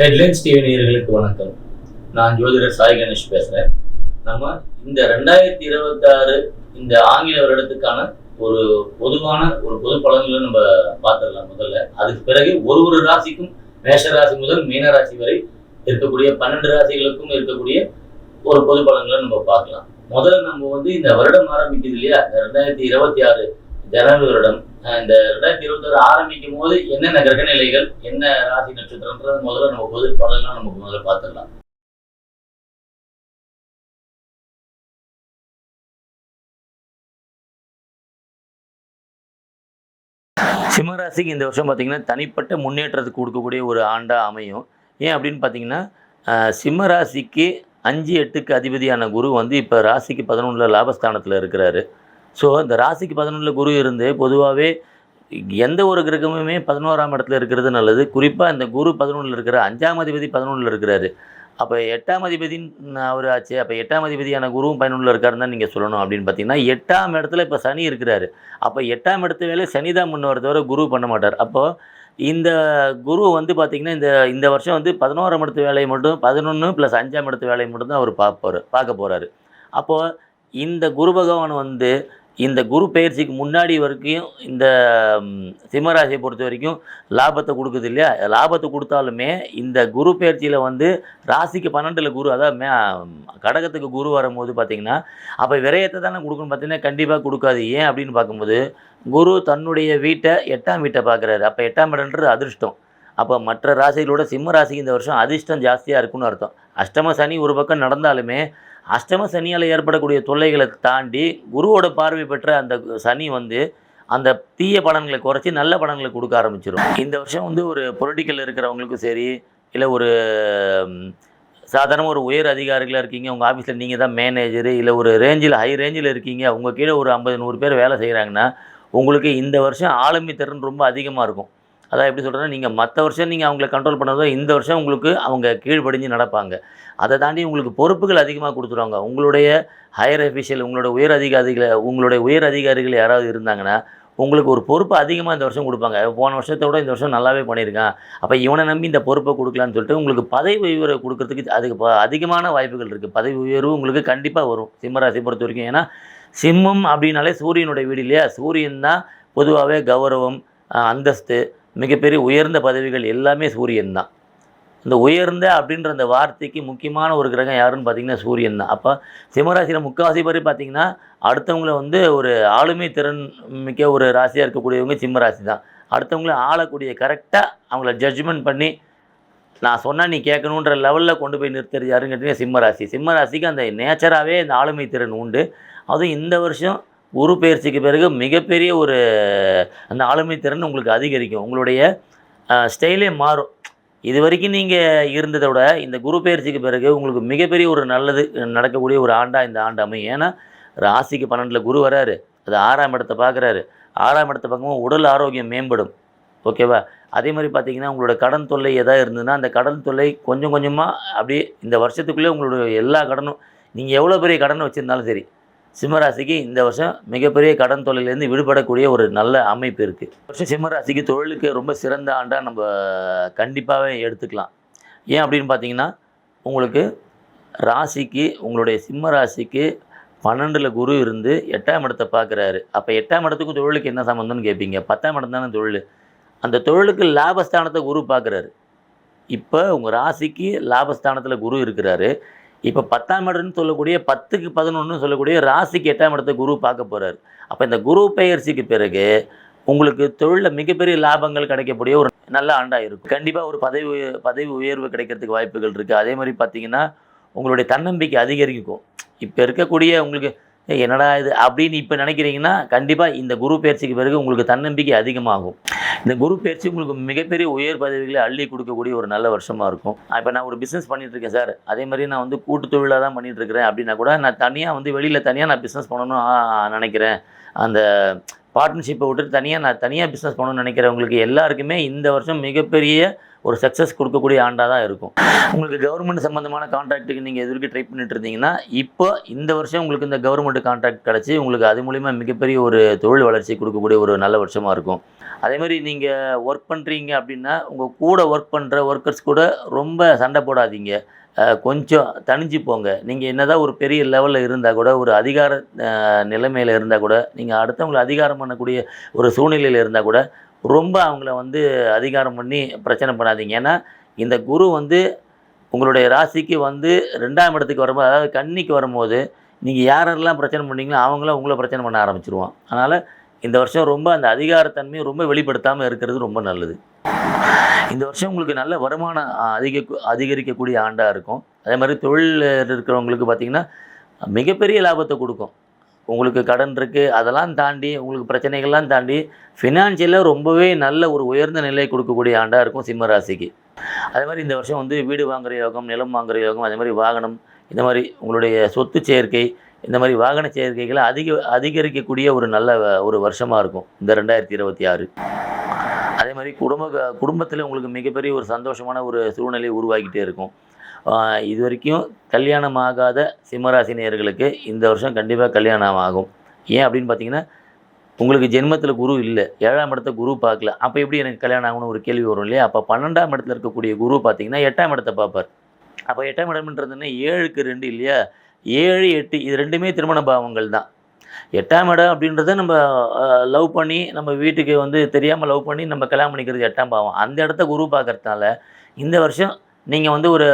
Headlines TV நேயர்களுக்கு வணக்கம். நான் ஜோதிடர் சாய் கணேஷ் பேசுகிறேன் நம்ம இந்த ரெண்டாயிரத்தி இருபத்தாறு இந்த ஆங்கில வருடத்துக்கான ஒரு பொதுவான ஒரு பொது பலன்களை நம்ம பார்த்துடலாம் முதல்ல. அதுக்கு பிறகு ஒரு ஒரு ராசிக்கும் மேஷ ராசி முதல் மீன ராசி வரை இருக்கக்கூடிய பன்னெண்டு ராசிகளுக்கும் இருக்கக்கூடிய ஒரு பொது பலன்களை நம்ம பார்க்கலாம். முதல்ல நம்ம வந்து இந்த வருடம் ஆரம்பிக்குது இல்லையா? இந்த ரெண்டாயிரத்தி இருபத்தி ஆறு ஜனவரி வருடம். இந்த ரெண்டாயிரத்தி இருபத்தி ஆரம்பிக்கும் போது என்னென்ன கிரகநிலைகள் என்ன ராசி நட்சத்திரம்ன்றது முதல்ல நம்ம பொது பலன்லாம் நமக்கு முதல்ல பார்த்துடலாம். சிம்மராசிக்கு இந்த வருஷம் பார்த்தீங்கன்னா தனிப்பட்ட முன்னேற்றத்துக்கு கொடுக்கக்கூடிய ஒரு ஆண்டாக அமையும். ஏன் அப்படின்னு பார்த்தீங்கன்னா சிம்மராசிக்கு அஞ்சு எட்டுக்கு அதிபதியான குரு வந்து இப்போ ராசிக்கு பதினொன்றில் லாபஸ்தானத்தில் இருக்கிறாரு. ஸோ இந்த ராசிக்கு பதினொன்றில் குரு இருந்து பொதுவாகவே எந்த ஒரு கிரகமுமே பதினோராம் இடத்துல இருக்கிறது நல்லது. குறிப்பாக இந்த குரு பதினொன்றில் இருக்கிற அஞ்சாம் அதிபதி பதினொன்றில் இருக்கிறாரு. அப்போ எட்டாம் அதிபதின்னு அவர் ஆச்சு. அப்போ எட்டாம் அதிபதியான குருவும் பதினொன்றில் இருக்காருன்னு தான் நீங்கள் சொல்லணும் அப்படின்னு பார்த்தீங்கன்னா எட்டாம் இடத்துல இப்போ சனி இருக்கிறாரு. அப்போ எட்டாம் இடத்து வேலை சனி தான் முன்னவர் தவிர குரு பண்ண மாட்டார். அப்போது இந்த குரு வந்து பார்த்திங்கன்னா இந்த இந்த வருஷம் வந்து பதினோராம் இடத்து வேலையை மட்டும் பதினொன்று ப்ளஸ் அஞ்சாம் இடத்து வேலையை மட்டும் தான் அவர் பார்ப்பார் பார்க்க போகிறாரு அப்போது இந்த குரு பகவான் வந்து இந்த குரு பயிற்சிக்கு முன்னாடி வரைக்கும் இந்த சிம்மராசியை பொறுத்த வரைக்கும் லாபத்தை கொடுக்குது இல்லையா? லாபத்தை கொடுத்தாலுமே இந்த குரு பயிற்சியில் வந்து ராசிக்கு பன்னெண்டில் குரு அதாவது மே கடகத்துக்கு குரு வரும்போது பார்த்திங்கன்னா அப்போ விரயத்தை தானே கொடுக்கணும் பார்த்தீங்கன்னா கண்டிப்பாக கொடுக்காது. ஏன் அப்படின்னு பார்க்கும்போது குரு தன்னுடைய வீட்டை எட்டாம் வீட்டை பார்க்குறாரு அப்போ எட்டாம் இடன்றது அதிர்ஷ்டம். அப்போ மற்ற ராசிகளோட சிம்ம ராசிக்கு இந்த வருஷம் அதிர்ஷ்டம் ஜாஸ்தியாக இருக்குன்னு அர்த்தம். அஷ்டம சனி ஒரு பக்கம் நடந்தாலுமே அஷ்டம சனியால் ஏற்படக்கூடிய தொல்லைகளை தாண்டி குருவோட பார்வை பெற்ற அந்த சனி வந்து அந்த தீய பலன்களை குறைச்சி நல்ல பலன்களை கொடுக்க ஆரம்பிச்சிடும் இந்த வருஷம் வந்து ஒரு பொலிட்டிக்கல் இருக்கிறவங்களுக்கும் சரி இல்லை ஒரு சாதாரண ஒரு உயர் அதிகாரிகளாக இருக்கீங்க உங்கள் ஆஃபீஸில் நீங்கள் தான் மேனேஜரு இல்லை ஒரு ரேஞ்சில் ஹை ரேஞ்சில் இருக்கீங்க உங்கள் கீழே ஒரு ஐம்பது நூறு பேர் வேலை செய்கிறாங்கன்னா உங்களுக்கு இந்த வருஷம் ஆளுமை திறன் ரொம்ப அதிகமாக இருக்கும். அதான் எப்படி சொல்கிறேன்னா நீங்கள் மற்ற வருஷம் நீங்கள் அவங்கள கண்ட்ரோல் பண்ணதோ இந்த வருஷம் உங்களுக்கு அவங்க கீழ்ப்படிஞ்சு நடப்பாங்க. அதை தாண்டி உங்களுக்கு பொறுப்புகள் அதிகமாக கொடுத்துருவாங்க. உங்களுடைய ஹையர் அஃபிஷியல் உங்களோட உயர் அதிகாரிகளை உங்களுடைய உயர் அதிகாரிகள் யாராவது இருந்தாங்கன்னா உங்களுக்கு ஒரு பொறுப்பு அதிகமாக இந்த வருஷம் கொடுப்பாங்க. போன வருஷத்தை விட இந்த வருஷம் நல்லாவே பண்ணியிருக்கான். அப்போ இவனை நம்பி இந்த பொறுப்பை கொடுக்கலான்னு சொல்லிட்டு உங்களுக்கு பதவி உயர்வு கொடுக்கறதுக்கு அதுக்கு அதிகமான வாய்ப்புகள் இருக்குது பதவி உயர்வு உங்களுக்கு கண்டிப்பாக வரும். சிம்மராசி பொறுத்த வரைக்கும். ஏன்னா சிம்மம் அப்படின்னாலே சூரியனுடைய வீடு இல்லையா? சூரியன் தான் பொதுவாகவே கௌரவம் அந்தஸ்து மிகப்பெரிய உயர்ந்த பதவிகள் எல்லாமே சூரியன் தான். இந்த உயர்ந்த அப்படின்ற அந்த வார்த்தைக்கு முக்கியமான ஒரு கிரகம் யாருன்னு பார்த்தீங்கன்னா சூரியன் தான். அப்போ சிம்மராசியில் முக்கால்வாசி பேர் பார்த்தீங்கன்னா அடுத்தவங்கள வந்து ஒரு ஆளுமை திறன் மிக்க ஒரு ராசியாக இருக்கக்கூடியவங்க சிம்மராசி தான். அடுத்தவங்கள ஆளக்கூடிய கரெக்டாக அவங்கள ஜட்ஜ்மெண்ட் பண்ணி நான் சொன்னால் நீ கேட்கணுன்ற லெவலில் கொண்டு போய் நிறுத்துறது யாருன்னு கேட்டிங்கன்னா சிம்ம சிம்மராசிக்கு அந்த நேச்சராகவே இந்த ஆளுமை திறன் உண்டு. அதுவும் இந்த வருஷம் உரு பயிற்சிக்கு பிறகு மிகப்பெரிய ஒரு அந்த ஆளுமை திறன் உங்களுக்கு அதிகரிக்கும். உங்களுடைய ஸ்டைலே மாறும். இது வரைக்கும் நீங்கள் இருந்ததை விட இந்த குரு பயிற்சிக்கு பிறகு உங்களுக்கு மிகப்பெரிய ஒரு நல்லது நடக்கக்கூடிய ஒரு ஆண்டாக இந்த ஆண்டு அமையும். ஏன்னா ராசிக்கு பன்னெண்டில் குரு வராரு. அது ஆறாம் இடத்தை பார்க்குறாரு. ஆறாம் இடத்தை பார்க்கும்போது உடல் ஆரோக்கியம் மேம்படும். ஓகேவா? அதே மாதிரி பார்த்தீங்கன்னா உங்களோட கடன் தொல்லை எதாவது இருந்ததுன்னா அந்த கடன் தொல்லை கொஞ்சம் கொஞ்சமாக அப்படியே இந்த வருஷத்துக்குள்ளே உங்களுடைய எல்லா கடனும் நீங்கள் எவ்வளோ பெரிய கடன் வச்சுருந்தாலும் சரி சிம்மராசிக்கு இந்த வருஷம் மிகப்பெரிய கடன் தொழிலேருந்து விடுபடக்கூடிய ஒரு நல்ல அமைப்பு இருக்குது வருஷம் சிம்மராசிக்கு தொழிலுக்கு ரொம்ப சிறந்த ஆண்டாக நம்ம கண்டிப்பாகவே எடுத்துக்கலாம். ஏன் அப்படின்னு பார்த்தீங்கன்னா உங்களுக்கு ராசிக்கு உங்களுடைய சிம்ம ராசிக்கு பன்னெண்டில் குரு இருந்து எட்டாம் இடத்தை பார்க்குறாரு அப்போ எட்டாம் இடத்துக்கும் தொழிலுக்கு என்ன சம்மந்தம்னு கேட்பீங்க பத்தாம் இடம் தானே தொழில். அந்த தொழிலுக்கு லாபஸ்தானத்தை குரு பார்க்குறாரு இப்போ உங்கள் ராசிக்கு லாபஸ்தானத்தில் குரு இருக்கிறாரு. இப்போ பத்தாம் இடம்னு சொல்லக்கூடிய பத்துக்கு பதினொன்று சொல்லக்கூடிய ராசிக்கு எட்டாம் இடத்தை குரு பார்க்க போகிறாரு அப்போ இந்த குரு பெயர்ச்சிக்கு பிறகு உங்களுக்கு தொழிலில் மிகப்பெரிய லாபங்கள் கிடைக்கக்கூடிய ஒரு நல்ல ஆண்டாக இருக்கும். கண்டிப்பாக ஒரு பதவி பதவி உயர்வு கிடைக்கிறதுக்கு வாய்ப்புகள் இருக்குது அதே மாதிரி பார்த்தீங்கன்னா உங்களுடைய தன்னம்பிக்கை அதிகரிக்கும். இப்போ இருக்கக்கூடிய உங்களுக்கு என்னடா இது அப்படின்னு இப்போ நினைக்கிறீங்கன்னா கண்டிப்பாக இந்த குரு பயிற்சிக்கு பிறகு உங்களுக்கு தன்னம்பிக்கை அதிகமாகும். இந்த குரு பயிற்சி உங்களுக்கு மிகப்பெரிய உயர் பதவிகளை அள்ளி கொடுக்கக்கூடிய ஒரு நல்ல வருஷமாக இருக்கும். இப்போ நான் ஒரு பிஸ்னஸ் பண்ணிகிட்ருக்கேன் இருக்கேன் சார் அதே மாதிரி நான் வந்து கூட்டு தொழிலாக தான் பண்ணிகிட்ருக்கிறேன் அப்படின்னா கூட நான் தனியாக வந்து வெளியில் தனியாக நான் பிஸ்னஸ் பண்ணணும்னு நினைக்கிறேன். அந்த பார்ட்னர்ஷிப்பை விட்டுட்டு தனியாக நான் தனியாக பிஸ்னஸ் பண்ணணும்னு நினைக்கிறவங்களுக்கு எல்லாருக்குமே இந்த வருஷம் மிகப்பெரிய ஒரு சக்ஸஸ் கொடுக்கக்கூடிய ஆண்டாக தான் இருக்கும். உங்களுக்கு கவர்மெண்ட் சம்மந்தமான கான்ட்ராக்ட்டுக்கு நீங்கள் எது வரைக்கும் ட்ரை பண்ணிட்டு இருந்தீங்கன்னா இப்போ இந்த வருஷம் உங்களுக்கு இந்த கவர்மெண்ட் கான்ட்ராக்ட் கிடச்சி உங்களுக்கு அது மூலிமா மிகப்பெரிய ஒரு தொழில் வளர்ச்சி கொடுக்கக்கூடிய ஒரு நல்ல வருஷமாக இருக்கும். அதேமாதிரி நீங்கள் ஒர்க் பண்ணுறீங்க அப்படின்னா உங்கள் கூட ஒர்க் பண்ணுற ஒர்க்கர்ஸ் கூட ரொம்ப சண்டை போடாதீங்க. கொஞ்சம் தணிஞ்சு போங்க. நீங்கள் என்னதான் ஒரு பெரிய லெவலில் இருந்தால் கூட ஒரு அதிகார நிலைமையில் இருந்தால் கூட நீங்கள் அடுத்தவங்களை அதிகாரம் பண்ணக்கூடிய ஒரு சூழ்நிலையில் இருந்தால் கூட ரொம்ப அவங்கள வந்து அதிகாரம் பண்ணி பிரச்சனை பண்ணாதீங்க. ஏன்னா இந்த குரு வந்து உங்களுடைய ராசிக்கு வந்து ரெண்டாம் இடத்துக்கு வரும்போது அதாவது கன்னிக்கு வரும்போது நீங்கள் யாரெல்லாம் பிரச்சனை பண்ணீங்களோ அவங்களும் உங்களை பிரச்சனை பண்ண ஆரம்பிச்சிருவான். அதனால் இந்த வருஷம் ரொம்ப அந்த அதிகாரத்தன்மையை ரொம்ப வெளிப்படுத்தாமல் இருக்கிறது ரொம்ப நல்லது. இந்த வருஷம் உங்களுக்கு நல்ல வருமானம் அதிக அதிகரிக்கக்கூடிய ஆண்டாக இருக்கும். அதே மாதிரி தொழில் இருக்கிறவங்களுக்கு பார்த்திங்கன்னா மிகப்பெரிய லாபத்தை கொடுக்கும். உங்களுக்கு கடன் இருக்குது அதெல்லாம் தாண்டி உங்களுக்கு பிரச்சனைகள்லாம் தாண்டி ஃபினான்ஷியலாக ரொம்பவே நல்ல ஒரு உயர்ந்த நிலையை கொடுக்கக்கூடிய ஆண்டாக இருக்கும் சிம்ம ராசிக்கு. அதே மாதிரி இந்த வருஷம் வந்து வீடு வாங்குகிற யோகம் நிலம் வாங்குகிற யோகம் அதே மாதிரி வாகனம் இந்த மாதிரி உங்களுடைய சொத்து சேர்க்கை இந்த மாதிரி வாகன சேர்க்கைகளை அதிக அதிகரிக்கக்கூடிய ஒரு நல்ல வ- ஒரு வருஷமாக இருக்கும் இந்த ரெண்டாயிரத்தி இருபத்தி ஆறு. மாதிரி குடும்ப குடும்பத்தில் உங்களுக்கு மிகப்பெரிய ஒரு சந்தோஷமான ஒரு சூழ்நிலை உருவாக்கிட்டே இருக்கும். இது வரைக்கும் கல்யாணம் ஆகாத சிம்மராசினியர்களுக்கு இந்த வருஷம் கண்டிப்பாக கல்யாணம் ஆகும் ஏன் அப்படின்னு பார்த்தீங்கன்னா உங்களுக்கு ஜென்மத்தில் குரு இல்லை. ஏழாம் இடத்த குரு பார்க்கல. அப்போ எப்படி எனக்கு கல்யாணம் ஆகணும்னு ஒரு கேள்வி வரும் இல்லையா? அப்போ பன்னெண்டாம் இடத்துல இருக்கக்கூடிய குரு பார்த்தீங்கன்னா எட்டாம் இடத்தை பார்ப்பார். அப்போ எட்டாம் இடம்ன்றதுன்னா ஏழுக்கு ரெண்டு இல்லையா? ஏழு எட்டு இது ரெண்டுமே திருமண பாவங்கள் தான் எட்டாம் இடம் அப்படின்றத நம்ம லவ் பண்ணி நம்ம வீட்டுக்கு வந்து தெரியாமல் லவ் பண்ணி நம்ம கல்யாணம் பண்ணிக்கிறது எட்டாம் பாவம். அந்த இடத்த குரு பார்க்கறதுனால இந்த வருஷம் நீங்கள் வந்து ஒரு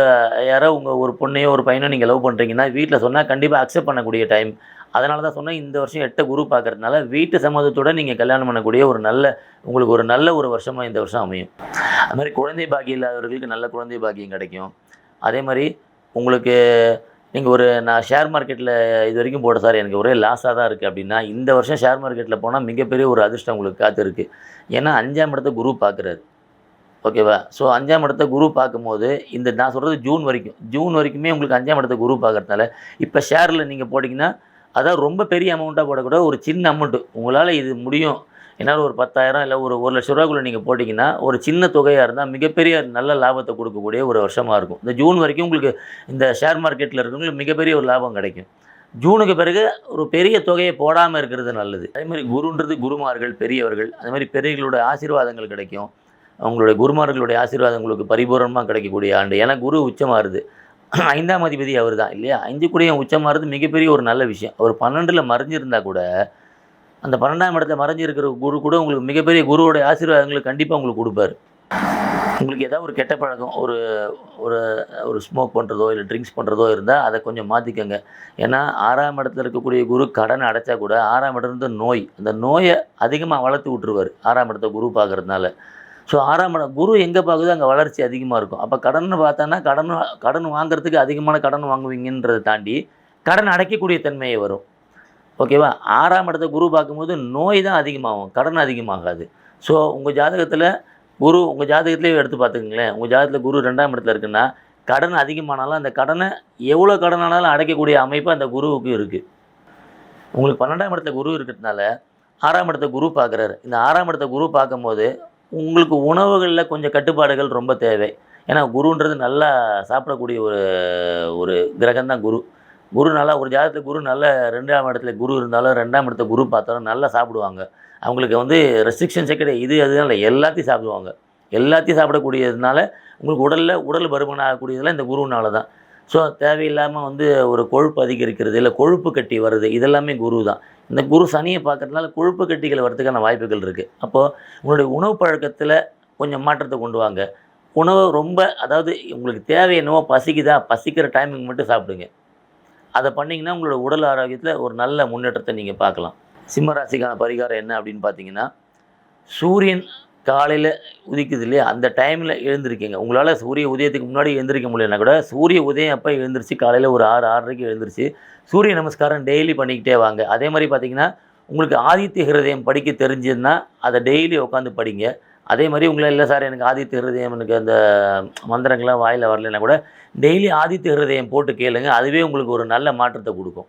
யாரோ உங்கள் ஒரு பொண்ணையோ ஒரு பையனோ நீங்கள் லவ் பண்ணுறீங்கன்னா வீட்டில் சொன்னால் கண்டிப்பாக அக்செப்ட் பண்ணக்கூடிய டைம் அதனால தான் சொன்னேன் இந்த வருஷம் எட்ட குரு பார்க்கறதுனால வீட்டு சம்மதத்தோட நீங்கள் கல்யாணம் பண்ணக்கூடிய ஒரு நல்ல உங்களுக்கு ஒரு நல்ல ஒரு வருஷமாக இந்த வருஷம் அமையும். அது மாதிரி குழந்தை பாக்கியம் இல்லாதவர்களுக்கு நல்ல குழந்தை பாக்கியம் கிடைக்கும். அதே மாதிரி உங்களுக்கு நீங்கள் ஒரு நான் ஷேர் மார்க்கெட்டில் இது வரைக்கும் போட சார் எனக்கு ஒரே லாஸாக தான் இருக்குது அப்படின்னா இந்த வருஷம் ஷேர் மார்க்கெட்டில் போனால் மிகப்பெரிய ஒரு அதிர்ஷ்டம் உங்களுக்கு காத்திருக்கு. ஏன்னா அஞ்சாம் இடத்த குரு பார்க்குறாரு. ஓகேவா ஸோ அஞ்சாம் இடத்த குரு பார்க்கும்போது இந்த நான் சொல்கிறது ஜூன் வரைக்கும். ஜூன் வரைக்குமே உங்களுக்கு அஞ்சாம் இடத்த குரு பார்க்குறதுனால இப்போ ஷேரில் நீங்கள் போட்டிங்கன்னா அதான் ரொம்ப பெரிய அமௌண்ட்டாக போடக்கூட ஒரு சின்ன அமௌண்ட்டு உங்களால் இது முடியும். என்னால் ஒரு பத்தாயிரம் இல்லை ஒரு ஒரு லட்ச ரூபாக்குள்ளே நீங்கள் போட்டிங்கன்னா ஒரு சின்ன தொகையாக இருந்தால் மிகப்பெரிய நல்ல லாபத்தை கொடுக்கக்கூடிய ஒரு வருஷமாக இருக்கும். இந்த ஜூன் வரைக்கும் உங்களுக்கு இந்த ஷேர் மார்க்கெட்டில் இருக்கிறவங்களுக்கு மிகப்பெரிய ஒரு லாபம் கிடைக்கும். ஜூனுக்கு பிறகு ஒரு பெரிய தொகையை போடாமல் இருக்கிறது நல்லது. அதே மாதிரி குருன்றது குருமார்கள் பெரியவர்கள் அதே மாதிரி ஆசீர்வாதங்கள் கிடைக்கும். அவங்களுடைய குருமார்களுடைய ஆசீர்வாதம் உங்களுக்கு பரிபூரணமாக கிடைக்கக்கூடிய ஆண்டு. ஏன்னா குரு உச்சமாறுது. ஐந்தாம் அதிபதி அவர் தான் இல்லையா? ஐந்து கூடிய உச்சமாறுது மிகப்பெரிய ஒரு நல்ல விஷயம். அவர் பன்னெண்டில் மறைஞ்சிருந்தா கூட அந்த பன்னெண்டாம் இடத்துல மறைஞ்சிருக்கிற குரு கூட உங்களுக்கு மிகப்பெரிய குருவோடைய ஆசீர்வாதங்களை கண்டிப்பாக உங்களுக்கு கொடுப்பாரு. உங்களுக்கு ஏதாவது ஒரு கெட்ட பழக்கம் ஒரு ஒரு ஒரு ஸ்மோக் பண்ணுறதோ இல்லை ட்ரிங்க்ஸ் பண்ணுறதோ இருந்தால் அதை கொஞ்சம் மாற்றிக்கோங்க ஏன்னா ஆறாம் இடத்துல இருக்கக்கூடிய குரு கடன் அடைச்சா கூட ஆறாம் இடம் இருந்து நோய் அந்த நோயை அதிகமாக வளர்த்து விட்டுருவார் ஆறாம் இடத்த குரு பார்க்குறதுனால. ஸோ ஆறாம் இடம் குரு எங்கே பார்க்குதோ அங்கே வளர்ச்சி அதிகமாக இருக்கும். அப்போ கடன் பார்த்தோன்னா கடன் கடன் வாங்குறதுக்கு அதிகமான கடன் வாங்குவீங்கன்றதை தாண்டி கடன் அடைக்கக்கூடிய தன்மையை வரும். ஓகேவா? ஆறாம் இடத்த குரு பார்க்கும்போது நோய் தான் அதிகமாகும் கடன் அதிகமாகாது. ஸோ உங்கள் ஜாதகத்தில் குரு உங்கள் ஜாதகத்திலே எடுத்து பார்த்துக்கங்களேன். உங்கள் ஜாதகத்தில் குரு ரெண்டாம் இடத்துல இருக்குன்னா கடன் அதிகமானாலும் அந்த கடனை எவ்வளோ கடனானாலும் அடைக்கக்கூடிய அமைப்பு அந்த குருவுக்கு இருக்குது உங்களுக்கு பன்னெண்டாம் இடத்துல குரு இருக்கிறதுனால ஆறாம் இடத்த குரு பார்க்குறாரு. இந்த ஆறாம் இடத்த குரு பார்க்கும்போது உங்களுக்கு உணவுகளில் கொஞ்சம் கட்டுப்பாடுகள் ரொம்ப தேவை. ஏன்னா குருன்றது நல்லா சாப்பிடக்கூடிய ஒரு ஒரு கிரகம்தான் குரு. குரு நல்லா ஒரு ஜாதகத்தில் குரு நல்ல ரெண்டாம் இடத்துல குரு இருந்தாலும் ரெண்டாம் இடத்த குரு பார்த்தாலும் நல்லா சாப்பிடுவாங்க. அவங்களுக்கு வந்து ரெஸ்ட்ரிக்ஷன்ஸே கிடையாது. இது அதுதான் இல்லை. எல்லாத்தையும் சாப்பிடுவாங்க. எல்லாத்தையும் சாப்பிடக்கூடியதுனால உங்களுக்கு உடலில் உடல் பருமன் ஆகக்கூடியதெல்லாம் இந்த குருவினால தான் ஸோ தேவையில்லாமல் வந்து ஒரு கொழுப்பு அதிகரிக்கிறது இல்லை கொழுப்பு கட்டி வருது இதெல்லாமே குரு தான் இந்த குரு சனியை பார்க்கறதுனால கொழுப்பு கட்டிகள் வரதுக்கான வாய்ப்புகள் இருக்குது அப்போது உங்களுடைய உணவு பழக்கத்தில் கொஞ்சம் மாற்றத்தை கொண்டு வாங்க. உணவு ரொம்ப அதாவது உங்களுக்கு தேவை என்னவோ பசிக்குதா? பசிக்கிற டைமிங் மட்டும் சாப்பிடுங்க. அதை பண்ணிங்கன்னா உங்களோட உடல் ஆரோக்கியத்தில் ஒரு நல்ல முன்னேற்றத்தை நீங்கள் பார்க்கலாம். சிம்ம ராசிக்கான பரிகாரம் என்ன அப்படின்னு பார்த்தீங்கன்னா சூரியன் காலையில் உதிக்குது இல்லையா? அந்த டைமில் எழுந்திருக்கீங்க. உங்களால் சூரிய உதயத்துக்கு முன்னாடி எழுந்திருக்க முடியலனா கூட சூரிய உதயம் அப்போ எழுந்திரிச்சு காலையில் ஒரு ஆறு ஆறரைக்கு எழுந்திரிச்சு. சூரிய நமஸ்காரம் டெய்லி பண்ணிக்கிட்டே வாங்க. அதே மாதிரி பார்த்தீங்கன்னா உங்களுக்கு ஆதித்ய ஹிருதயம் படிக்க தெரிஞ்சதுன்னா அதை டெய்லி உட்காந்து படிங்க. அதே மாதிரி உங்களை இல்லை சார் எனக்கு ஆதித்ய ஹிருதயம் எனக்கு அந்த மந்திரங்கள்லாம் வாயில் வரலைன்னா கூட டெய்லி ஆதித்ய ஹிருதயம் போட்டு கேளுங்க. அதுவே உங்களுக்கு ஒரு நல்ல மாற்றத்தை கொடுக்கும்.